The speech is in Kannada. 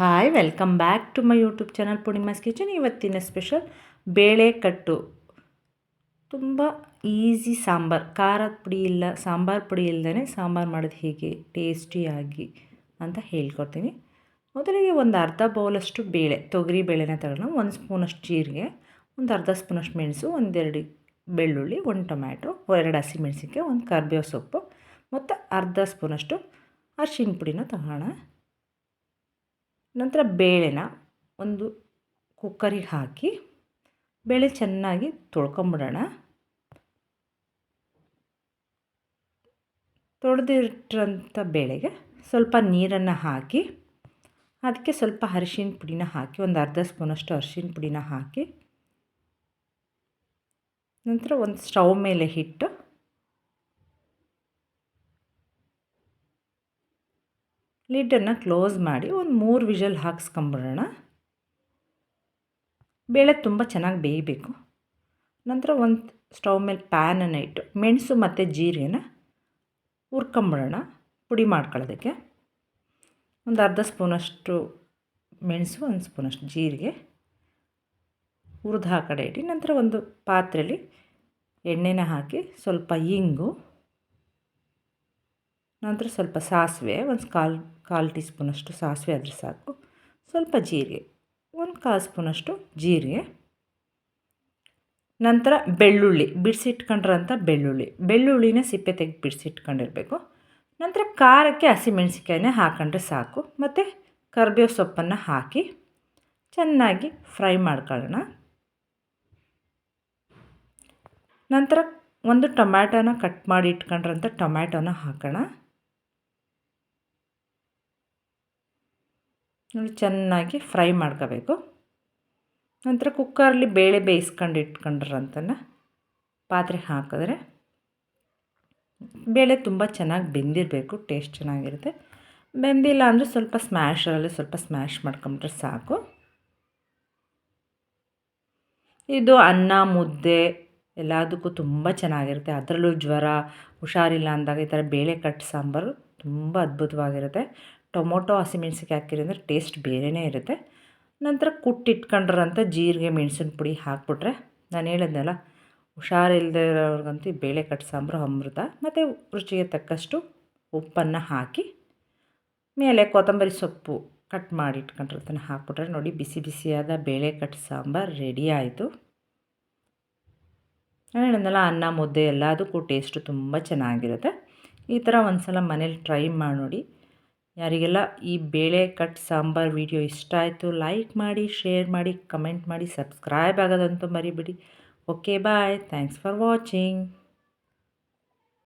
Hi welcome back to my YouTube channel Poornima's kitchen ಇವತ್ತಿನ ಸ್ಪೆಷಲ್ ಬೇಳೆ ಕಟ್ಟು ತುಂಬ ಈಸಿ ಸಾಂಬಾರು. ಖಾರದ ಪುಡಿ ಇಲ್ಲ, ಸಾಂಬಾರು ಪುಡಿ ಇಲ್ಲದೇ ಸಾಂಬಾರು ಮಾಡೋದು ಹೇಗೆ? ಟೇಸ್ಟಿಯಾಗಿ ಅಂತ ಹೇಳ್ಕೊಡ್ತೀನಿ. ಮೊದಲಿಗೆ ಒಂದು ಅರ್ಧ ಬೌಲಷ್ಟು ಬೇಳೆ, ತೊಗರಿ ಬೇಳೆನ ತಗೊಂಡು ಒಂದು ಸ್ಪೂನಷ್ಟು ಜೀರಿಗೆ, ಒಂದು ಅರ್ಧ ಸ್ಪೂನಷ್ಟು ಮೆಣಸು, ಒಂದೆರಡು ಬೆಳ್ಳುಳ್ಳಿ, ಒಂದು ಟೊಮ್ಯಾಟೊ ಎರಡು ಹಸಿಮೆಣಸಿನ್ಕಾಯಿ, ಒಂದು ಕರ್ಬೇವು ಸೊಪ್ಪು, ಮತ್ತು ಅರ್ಧ ಸ್ಪೂನಷ್ಟು ಅರ್ಶಿಣ ಪುಡಿನ ತಗೋಣ. ನಂತರ ಬೇಳೆನ ಒಂದು ಕುಕ್ಕರಿಗೆ ಹಾಕಿ ಬೇಳೆ ಚೆನ್ನಾಗಿ ತೊಳ್ಕೊಂಬಿಡೋಣ. ತೊಳೆದಿಟ್ಟಿರೋಂಥ ಬೇಳೆಗೆ ಸ್ವಲ್ಪ ನೀರನ್ನು ಹಾಕಿ, ಅದಕ್ಕೆ ಸ್ವಲ್ಪ ಅರಿಶಿನ ಪುಡಿನ ಹಾಕಿ, ಒಂದು ಅರ್ಧ ಸ್ಪೂನಷ್ಟು ಅರಿಶಿನ ಪುಡಿನ ಹಾಕಿ, ನಂತರ ಒಂದು ಸ್ಟವ್ ಮೇಲೆ ಇಟ್ಟು ಲಿಡ್ಡನ್ನು ಕ್ಲೋಸ್ ಮಾಡಿ ಒಂದು ಮೂರು ವಿಷಲ್ ಹಾಕ್ಸ್ಕೊಂಬಿಡೋಣ ಬೇಳೆ ತುಂಬ ಚೆನ್ನಾಗಿ ಬೇಯಬೇಕು. ನಂತರ ಒಂದು ಸ್ಟವ್ ಮೇಲೆ ಪ್ಯಾನನ್ನು ಇಟ್ಟು ಮೆಣಸು ಮತ್ತು ಜೀರಿಗೆನ ಹುರ್ಕೊಂಬಿಡೋಣ ಪುಡಿ ಮಾಡ್ಕೊಳ್ಳೋದಕ್ಕೆ ಒಂದು ಅರ್ಧ ಸ್ಪೂನಷ್ಟು ಮೆಣಸು, ಒಂದು ಸ್ಪೂನಷ್ಟು ಜೀರಿಗೆ ಹುರಿದು ಆ ಕಡೆ ಇಟ್ಟು ನಂತರ ಒಂದು ಪಾತ್ರೆಯಲ್ಲಿ ಎಣ್ಣೆನ ಹಾಕಿ ಸ್ವಲ್ಪ ಇಂಗು ನಂತರ ಸ್ವಲ್ಪ ಸಾಸಿವೆ, ಒಂದು ಕಾಲು ಕಾಲು ಟೀ ಸ್ಪೂನಷ್ಟು ಸಾಸಿವೆ ಆದರೆ ಸಾಕು. ಸ್ವಲ್ಪ ಜೀರಿಗೆ, ಒಂದು ಕಾಲು ಸ್ಪೂನಷ್ಟು ಜೀರಿಗೆ. ನಂತರ ಬೆಳ್ಳುಳ್ಳಿ, ಬಿಡಿಸಿಟ್ಕೊಂಡ್ರಂಥ ಬೆಳ್ಳುಳ್ಳಿ. ಬೆಳ್ಳುಳ್ಳಿನ ಸಿಪ್ಪೆ ತೆಗೆದು ಬಿಡಿಸಿಟ್ಕೊಂಡಿರಬೇಕು. ನಂತರ ಖಾರಕ್ಕೆ ಹಸಿಮೆಣ್ಸಿಕಾಯಿನ ಹಾಕೊಂಡ್ರೆ ಸಾಕು. ಮತ್ತು ಕರಿಬೇವು ಸೊಪ್ಪನ್ನು ಹಾಕಿ ಚೆನ್ನಾಗಿ ಫ್ರೈ ಮಾಡ್ಕೊಳ್ಳೋಣ. ನಂತರ ಒಂದು ಟೊಮ್ಯಾಟೋನ ಕಟ್ ಮಾಡಿ ಇಟ್ಕೊಂಡ್ರಂಥ ಟೊಮ್ಯಾಟೋನ ಹಾಕೋಣ. ನೋಡಿ, ಚೆನ್ನಾಗಿ ಫ್ರೈ ಮಾಡ್ಕೋಬೇಕು. ನಂತರ ಕುಕ್ಕರಲ್ಲಿ ಬೇಳೆ ಬೇಯಿಸ್ಕೊಂಡು ಇಟ್ಕೊಂಡ್ರಂತನ ಪಾತ್ರೆ ಹಾಕಿದ್ರೆ ಬೇಳೆ ತುಂಬ ಚೆನ್ನಾಗಿ ಬೆಂದಿರಬೇಕು, ಟೇಸ್ಟ್ ಚೆನ್ನಾಗಿರುತ್ತೆ. ಬೆಂದಿಲ್ಲ ಅಂದರೆ ಸ್ವಲ್ಪ ಸ್ಮ್ಯಾಶರಲ್ಲಿ ಸ್ವಲ್ಪ ಸ್ಮ್ಯಾಶ್ ಮಾಡ್ಕೊಂಬಿಟ್ರೆ ಸಾಕು. ಇದು ಅನ್ನ, ಮುದ್ದೆ ಎಲ್ಲದಕ್ಕೂ ತುಂಬ ಚೆನ್ನಾಗಿರುತ್ತೆ. ಅದರಲ್ಲೂ ಜ್ವರ, ಹುಷಾರಿಲ್ಲ ಅಂದಾಗ ಈ ಥರ ಬೇಳೆ ಕಟ್ ಸಾಂಬಾರು ತುಂಬ ಅದ್ಭುತವಾಗಿರುತ್ತೆ. ಟೊಮೊಟೊ ಹಸಿಮೆಣ್ಸಿಗೆ ಹಾಕಿರಿ ಅಂದರೆ ಟೇಸ್ಟ್ ಬೇರೆಯೇ ಇರುತ್ತೆ. ನಂತರ ಕುಟ್ಟಿಟ್ಕೊಂಡಿರೋಂಥ ಜೀರಿಗೆ, ಮೆಣಸಿನ ಪುಡಿ ಹಾಕ್ಬಿಟ್ರೆ ನಾನು ಹೇಳಿದ್ನಲ್ಲ ಹುಷಾರಿಲ್ಲದೆ ಇರೋರ್ಗಂತೂ ಬೇಳೆ ಕಟ್ ಸಾಂಬಾರು, ಅಮೃತ ಮತ್ತು ರುಚಿಗೆ ತಕ್ಕಷ್ಟು ಉಪ್ಪನ್ನು ಹಾಕಿ, ಮೇಲೆ ಕೊತ್ತಂಬರಿ ಸೊಪ್ಪು ಕಟ್ ಮಾಡಿ ಇಟ್ಕೊಂಡಿರ್ತಾನೆ ಹಾಕ್ಬಿಟ್ರೆ ನೋಡಿ ಬಿಸಿ ಬಿಸಿಯಾದ ಬೇಳೆ ಕಟ್ ಸಾಂಬಾರು ರೆಡಿ ಆಯಿತು. ನಾನು ಹೇಳಿದ್ನಲ್ಲ, ಅನ್ನ, ಮುದ್ದೆ ಎಲ್ಲದಕ್ಕೂ ಟೇಸ್ಟು ತುಂಬ ಚೆನ್ನಾಗಿರುತ್ತೆ. ಈ ಥರ ಒಂದು ಸಲ ಮನೇಲಿ ಟ್ರೈ ಮಾಡಿ ನೋಡಿ. ಯಾರಿಗೆಲ್ಲ ಈ ಬೇಳೆ ಕಟ್ ಸಾಂಬಾರು ವಿಡಿಯೋ ಇಷ್ಟ ಆಯಿತು ಲೈಕ್ ಮಾಡಿ ಶೇರ್ ಮಾಡಿ ಕಮೆಂಟ್ ಮಾಡಿ ಸಬ್ಸ್ಕ್ರೈಬ್ ಆಗೋದಂತೂ ಮರಿಬಿಡಿ. Okay bye thanks for watching